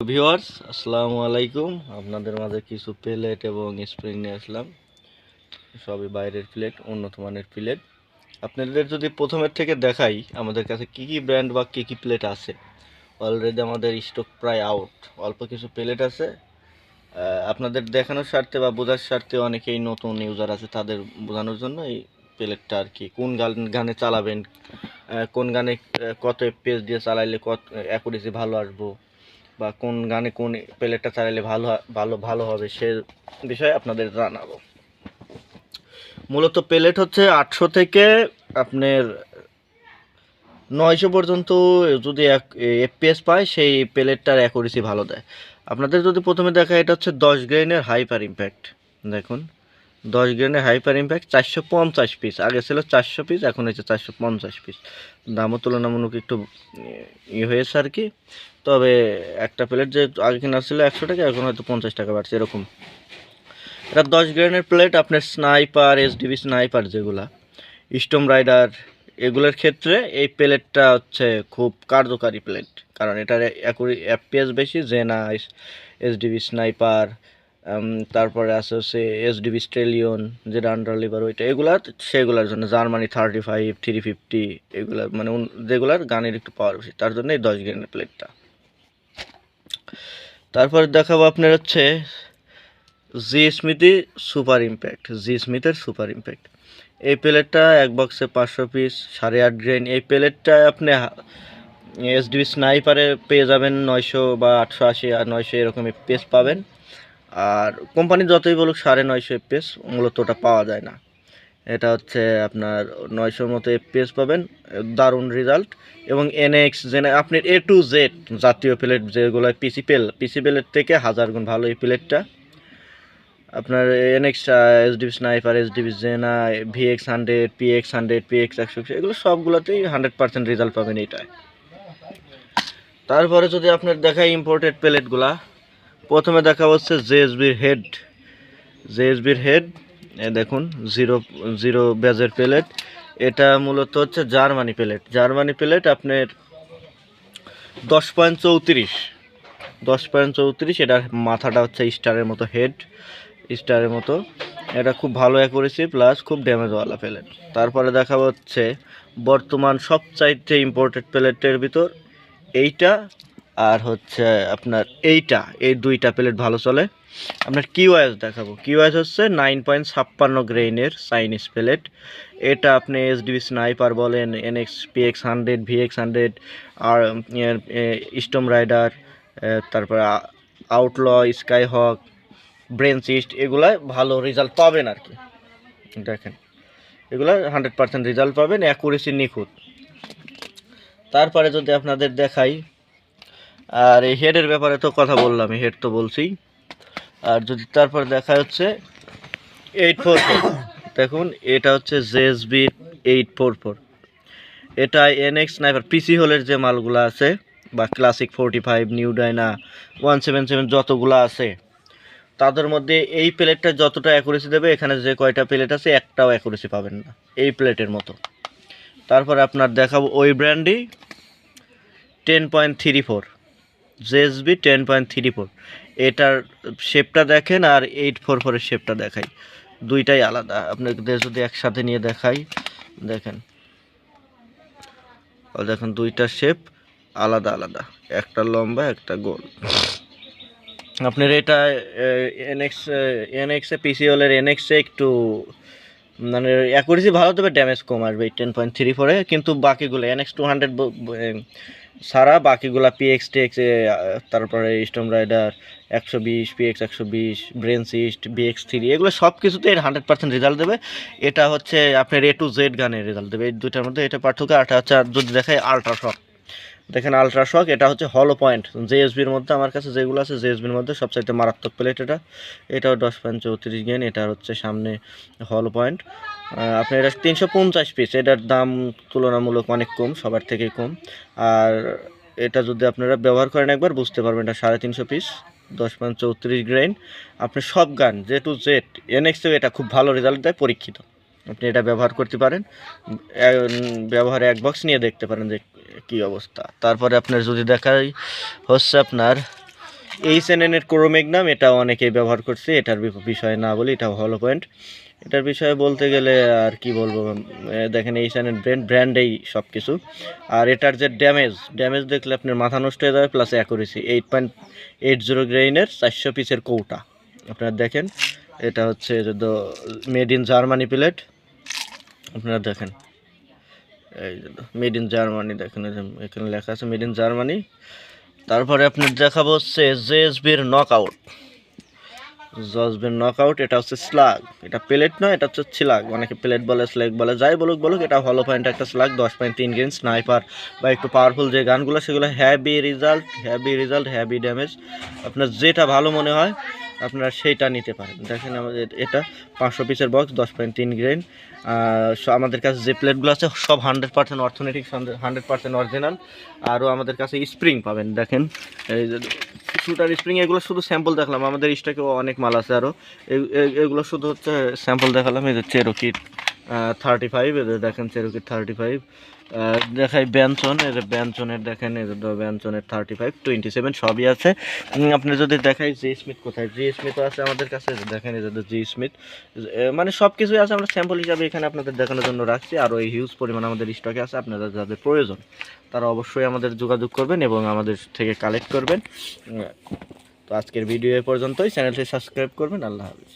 Viewers, আসসালামু আলাইকুম। আপনাদের মাঝে কিছু প্লেট এবং স্প্রিং নিয়ে আসলাম। সবই বাইরের প্লেট, উন্নত মানের প্লেট। আপনাদের যদি প্রথমের থেকে দেখাই আমাদের কাছে কি কি ব্র্যান্ড বা কি কি প্লেট আছে। অলরেডি আমাদের স্টক প্রায় আউট অল্প কিছু প্লেট আছে। আপনাদের দেখানোর স্বার্থে বা বোঝার স্বার্থে অনেকেই নতুন ইউজার আছে, তাদের বোঝানোর জন্য এই প্লেটটা আর কি। কোন গান, গানে চালাবেন কোন গানে কত পেজ দিয়ে চালাইলে কত অ্যাকুরেসি ভালো আসব বা কোন গানে কোন প্লেটটা চালালে ভালো ভালো ভালো হবে সে বিষয়ে আপনাদের জানাব। মূলত প্লেট হচ্ছে আটশো থেকে আপনার নয়শো পর্যন্ত যদি এক এফপিএস পায়, সেই প্লেটটার অ্যাকুরেসি ভালো দেয়। আপনাদের যদি প্রথমে দেখা, এটা হচ্ছে দশ গ্রেনের হাইপার ইম্প্যাক্ট দেখুন। দশ গ্রেনের হাইপার ইম্প্যাক্ট চারশো পঞ্চাশ পিস আগে ছিল চারশো পিস এখন হচ্ছে চারশো পঞ্চাশ পিস দামও তুলনামূলক একটু ই হয়েছে আর কি। তবে একটা প্লেট যে আগে কেনা ছিল একশো টাকা, এখন হয়তো পঞ্চাশ টাকা বাড়ছে, এরকম। এটা দশ গ্রেনের প্লেট আপনার স্নাইপার এসডিবি স্নাইপার যেগুলা স্টোম রাইডার এগুলোর ক্ষেত্রে এই প্লেটটা হচ্ছে খুব কার্যকারী প্লেট কারণ এটার এফপিএস বেশি জেনা এসডিবি স্নাইপার তারপরে আছে হচ্ছে এসডিবি স্ট্রেলিয়ন যেটা আন্ডার লিভার ওইটা, এগুলা সেগুলোর জন্য Germany thirty five three fifty এগুলা মানে যেগুলার গানের একটু পাওয়ার বেশি, তার জন্য এই দশ গ্রেনের প্লেটটা তারপরে দেখাবো আপনার হচ্ছে G Smithy super impact G স্মিথের super impact এই প্লেটটা এক বক্সে পাঁচশো পিস সাড়ে আট গ্রেন এই প্লেটটা আপনি এসডিবি স্নাইপারে পেয়ে যাবেন নয়শো বা আটশো আশি আর নয়শো এরকম পেস পাবেন। আর কোম্পানি যতই বলুক সাড়ে নয়শো পেস মূলত ওটা পাওয়া যায় না। এটা হচ্ছে আপনার নয়শোর মতো পেস পাবেন, দারুণ রেজাল্ট এবং এনএক্স জেনে আপনি এ টু জেড জাতীয় প্লেট যেগুলো পিসি পেল পিসি প্লেট থেকে হাজার গুণ ভালো এই প্লেটটা আপনার এনএক্স এসডিবি স্নাইপার এসডিবি জেনা VX hundred PX hundred PX একশো এগুলো সবগুলোতেই হান্ড্রেড পার্সেন্ট রেজাল্ট পাবেন এইটায়। তারপরে যদি আপনার দেখায় ইম্পোর্টেড প্লেটগুলা প্রথমে দেখা হচ্ছে জেএসবির হেড জেএসবির হেড দেখুন জিরো জিরো ব্যাজের প্লেট এটা মূলত হচ্ছে জার্মানি প্লেট জার্মানি প্লেট আপনার দশ পয়েন্ট চৌত্রিশ, দশ পয়েন্ট চৌত্রিশ এটার মাথাটা হচ্ছে স্টারের মতো হেড স্টারের মতো। এটা খুব ভালো অ্যাকুরেসি প্লাস খুব ড্যামেজওয়ালা প্লেট তারপরে দেখা হচ্ছে বর্তমান সবচাইতে ইম্পোর্টেড প্লেটের ভিতর, এইটা আর হচ্ছে আপনার এইটা, এই দুইটা প্লেট ভালো চলে। আপনার কিউএস দেখাবো। কিউএস হচ্ছে নাইন পয়েন্ট ছাপ্পান্ন গ্রেইনের চাইনিজ প্লেট এটা আপনি এসডিবি স্নাইপার বলেন NX PX hundred VX hundred আর স্টোম রাইডার তারপর outlaw sky hawk brain cyst এগুলায় ভালো রেজাল্ট পাবেন আর কি। দেখেন, এগুলো হান্ড্রেড পার্সেন্ট রেজাল্ট পাবেন অ্যাকুরেসি নিখুঁত। তারপরে যদি আপনাদের দেখাই আর এই হেডের ব্যাপারে তো কথা বললাম হেড তো বলছি। আর যদি তারপর দেখা হচ্ছে এইট ফোর ফোর দেখুন, এটা হচ্ছে জেএসবি এইট ফোর ফোর এটা এনএক্স স্নাইপার পিসি হোলের যে মালগুলো আছে, বা classic forty five new Dyna one seven seven যতগুলো আছে, তাদের মধ্যে এই প্লেটটা যতটা অ্যাকুরেসি দেবে, এখানে যে কয়টা প্লেট আছে, একটাও অ্যাকুরেসি পাবেন না, এই প্লেটের মতো। তারপর আপনার দেখাবো ওই ব্র্যান্ডই ten point three four JSB ten point three four এটার শেপটা দেখেন আর এইট ফোর ফোরের শেপটা দেখাই। দুইটাই আলাদা। আপনাদের যদি একসাথে নিয়ে দেখাই, দেখেন। দেখেন, দুইটা শেপ আলাদা আলাদা। একটা লম্বা, একটা গোল। আপনার এটা এনএক্স এনএক্সে পিসি হলের এনএক্সে একটু মানে অ্যাকুরেসি ভালো, তবে ড্যামেজ কম আসবে টেন পয়েন্ট থ্রি ফোরে কিন্তু বাকিগুলো এনএক্স টু হান্ড্রেড সারা, বাকিগুলা পিএক্স টেক্স তারপরে স্টম রাইডার একশো বিশ পিএক্স একশো বিশ ব্রেন সিস্ট বিএক্স থ্রি এগুলো সব কিছুতে এর হান্ড্রেড পার্সেন্ট রেজাল্ট দেবে। এটা হচ্ছে আপনার এ টু জেড গানের রেজাল্ট দেবে। এই দুইটার মধ্যে এটা পার্থক্য, আর হচ্ছে আর যদি দেখায় আলট্রাশক দেখেন আলট্রাশক এটা হচ্ছে হলো পয়েন্ট জেএসবির মধ্যে আমার কাছে যেগুলো আছে জেএসবির মধ্যে সবচাইতে মারাত্মক প্লেট এটা। এটাও দশ পয়েন্ট চৌত্রিশ গেন এটা হচ্ছে সামনে হল পয়েন্ট আপনার এটা তিনশো পঞ্চাশ পিস এটার দাম তুলনামূলক অনেক কম, সবার থেকেই কম। আর এটা যদি আপনারা ব্যবহার করেন একবার, বুঝতে পারবেন এটা সাড়ে তিনশো পিস দশ পয়েন্ট চৌত্রিশ গ্রেন আপনি সব গান জে টু জেড এনএক্সেও এটা খুব ভালো রেজাল্ট দেয়, পরীক্ষিত। আপনি এটা ব্যবহার করতে পারেন। ব্যবহারে এক বক্স নিয়ে দেখতে পারেন যে কী অবস্থা? তারপরে আপনার যদি দেখাই, হচ্ছে আপনার এইচ এন এর ক্রোমেগনাম এটা অনেকেই ব্যবহার করছে, এটার বিষয়ে না বলি এটা ভালো পয়েন্ট এটার বিষয়ে বলতে গেলে আর কি বলব দেখেন এইচ এন এর ব্র্যান্ড ব্র্যান্ডেই সব কিছু আর এটার যে ড্যামেজ ড্যামেজ দেখলে আপনার মাথা নষ্ট হয়ে যাবে plus accuracy eight point eight zero গ্রেইনের চারশো পিসের কৌটা। আপনারা দেখেন, এটা হচ্ছে মেড ইন জার্মানি প্লেট আপনারা দেখেন। এই মেড ইন জার্মানি দেখেন এখানে লেখা আছে মেড ইন জার্মানি তারপরে আপনার দেখাবো হচ্ছে জেএসবির নক আউট জজবির নক আউট এটা হচ্ছে স্লাগ এটা প্লেট নয়, এটা হচ্ছে স্লাগ অনেকে প্লেট বলে স্ল্যাগ বলে, যাই বলুক বলুক, এটা ভালো পয়েন্ট একটা স্লাগ দশ পয়েন্ট তিন গেন স্নাইপার বা একটু পাওয়ারফুল যে গানগুলো, সেগুলো heavy result heavy result heavy damage আপনার যেটা ভালো মনে হয় আপনারা সেইটা নিতে পারেন। দেখেন আমাদের এটা পাঁচশো পিসের বক্স দশ পয়েন্ট তিন গ্রেন আমাদের কাছে যে প্লেটগুলো আছে, সব হান্ড্রেড পার্সেন্ট অর্থনৈতিক হান্ড্রেড পার্সেন্ট অরিজিনাল আরও আমাদের কাছে স্প্রিং পাবেন, দেখেন। এই শুটার স্প্রিং এগুলো শুধু স্যাম্পল দেখলাম। আমাদের স্টকেও অনেক মাল আছে আরও। এগুলো শুধু হচ্ছে স্যাম্পল দেখালাম, এই যে চেরোকিট থার্টি ফাইভ এদের দেখেন চেরোকিট থার্টি ফাইভ দেখাই ব্যানসন যে ব্যানসনের দেখেন যে ব্যানসনের থার্টি ফাইভ টোয়েন্টি সেভেন সবই আছে। আপনি যদি দেখাই জি স্মিথ কোথায়? জি স্মিথও আছে আমাদের কাছে দেখেন যে জি স্মিথ মানে সব কিছুই আছে, আমরা স্যাম্পল হিসাবে এখানে আপনাদের দেখানোর জন্য রাখছি। আর ওই হিউজ পরিমাণ আমাদের স্টকে আছে আপনাদের যাদের প্রয়োজন, তারা অবশ্যই আমাদের যোগাযোগ করবেন এবং আমাদের থেকে কালেক্ট করবেন। তো আজকের ভিডিও এ পর্যন্তই। চ্যানেলটি সাবস্ক্রাইব করবেন, আল্লাহ হাফিজ।